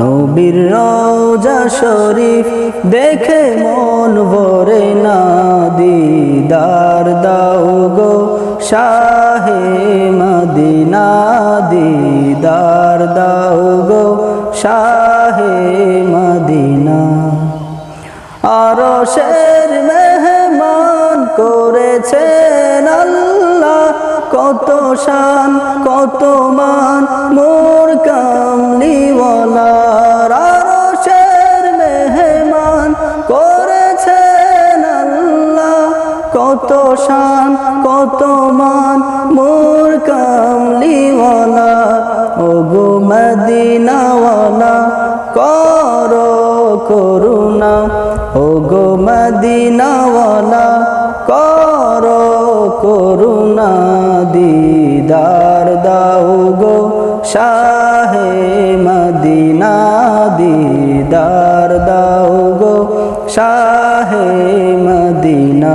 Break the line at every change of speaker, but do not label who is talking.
নবীর রোজা শরীফ দেখে মন ভরে না, দিদার দাও গো শাহে মদিনা, দিদার দাও গো শাহে মদিনা। আরও শের মেহমান করেছেন আল্লাহ, কত শান, কত মান মোর কত শান, কত মান মোর কামলিওয়ালা ও গো মদিনাওয়ালা, করো করুণা ও গো মদিনাওয়ালা, করো করুণা, দিদার দাও গো শাহে মদিনা, দিদার দাও গো শাহে মদিনা।